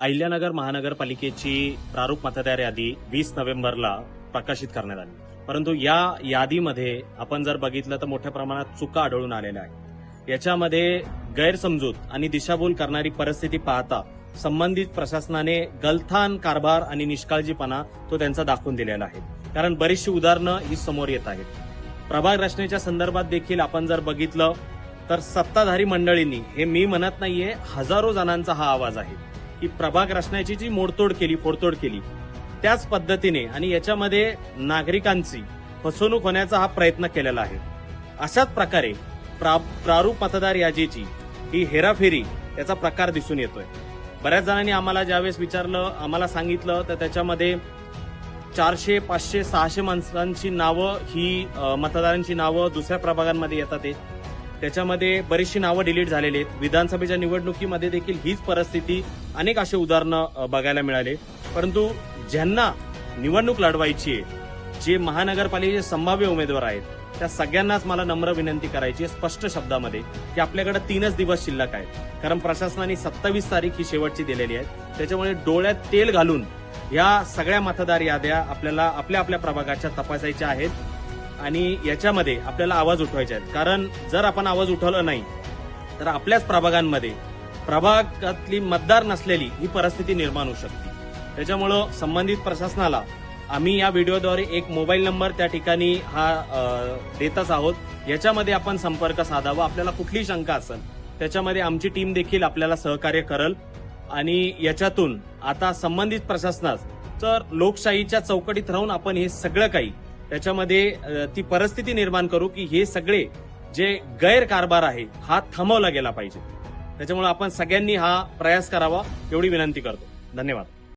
अहिल्यानगर महानगरपालिकेची प्रारूप मतदार यादी वीस नोव्हेंबरला प्रकाशित करण्यात आली. परंतु या यादीमध्ये आपण जर बघितलं तर मोठ्या प्रमाणात चुका आढळून आलेल्या आहेत. याच्यामध्ये गैरसमजूत आणि दिशाभूल करणारी परिस्थिती पाहता संबंधित प्रशासनाने गलथान कारभार आणि निष्काळजीपणा तो त्यांचा दाखवून दिलेला आहे. कारण बरीचशी उदाहरणं ही समोर येत आहेत. प्रभाग रचनेच्या संदर्भात देखील आपण जर बघितलं तर सत्ताधारी मंडळींनी हे मी म्हणत नाहीये हजारो जणांचा हा आवाज आहे. की प्रभाग रचण्याची जी मोडतोड केली फोडतोड केली त्याच पद्धतीने आणि याच्यामध्ये नागरिकांची फसवणूक होण्याचा हा प्रयत्न केलेला आहे. अशाच प्रकारे प्रा- प्रारूप मतदार यादीची ही हेराफेरी याचा प्रकार दिसून येतोय. बऱ्याच जणांनी आम्हाला ज्यावेळेस विचारलं आम्हाला सांगितलं तर त्याच्यामध्ये चारशे पाचशे सहाशे माणसांची नावं ही मतदारांची नावं दुसऱ्या प्रभागांमध्ये येतात ते त्याच्यामध्ये बरीचशी नावं डिलीट झालेली आहेत. विधानसभेच्या निवडणुकीमध्ये देखील हीच परिस्थिती अनेक असे उदाहरणं बघायला मिळाले. परंतु ज्यांना निवडणूक लढवायची आहे जे महानगरपालिकेचे संभाव्य उमेदवार आहेत त्या सगळ्यांनाच मला नम्र विनंती करायची आहे स्पष्ट शब्दामध्ये की आपल्याकडे तीनच दिवस शिल्लक आहेत. कारण प्रशासनाने सत्तावीस तारीख ही शेवटची दिलेली आहे. त्याच्यामुळे डोळ्यात तेल घालून या सगळ्या मतदार याद्या आपल्याला आपल्या आपल्या प्रभागाच्या तपासायच्या आहेत. आणि याच्यामध्ये आपल्याला आवाज उठवायचे आहेत. कारण जर आपण आवाज उठवला नाही तर आपल्याच प्रभागांमध्ये प्रभागातली मतदार नसलेली ही परिस्थिती निर्माण होऊ शकते. त्याच्यामुळं संबंधित प्रशासनाला आम्ही या व्हिडिओद्वारे एक मोबाईल नंबर त्या ठिकाणी हा देतच आहोत. याच्यामध्ये आपण संपर्क साधावा. आपल्याला कुठली शंका असेल त्याच्यामध्ये आमची टीम देखील आपल्याला सहकार्य करल. आणि याच्यातून आता संबंधित प्रशासनास तर लोकशाहीच्या चौकटीत राहून आपण हे सगळं काही त्याच्यामध्ये ती परिस्थिती निर्माण करू की हे सगळे जे गैरकारभार आहे हा थांबवला गेला पाहिजे. त्याच्यामुळे आपण सगळ्यांनी हा प्रयास करावा एवढी विनंती करतो. धन्यवाद.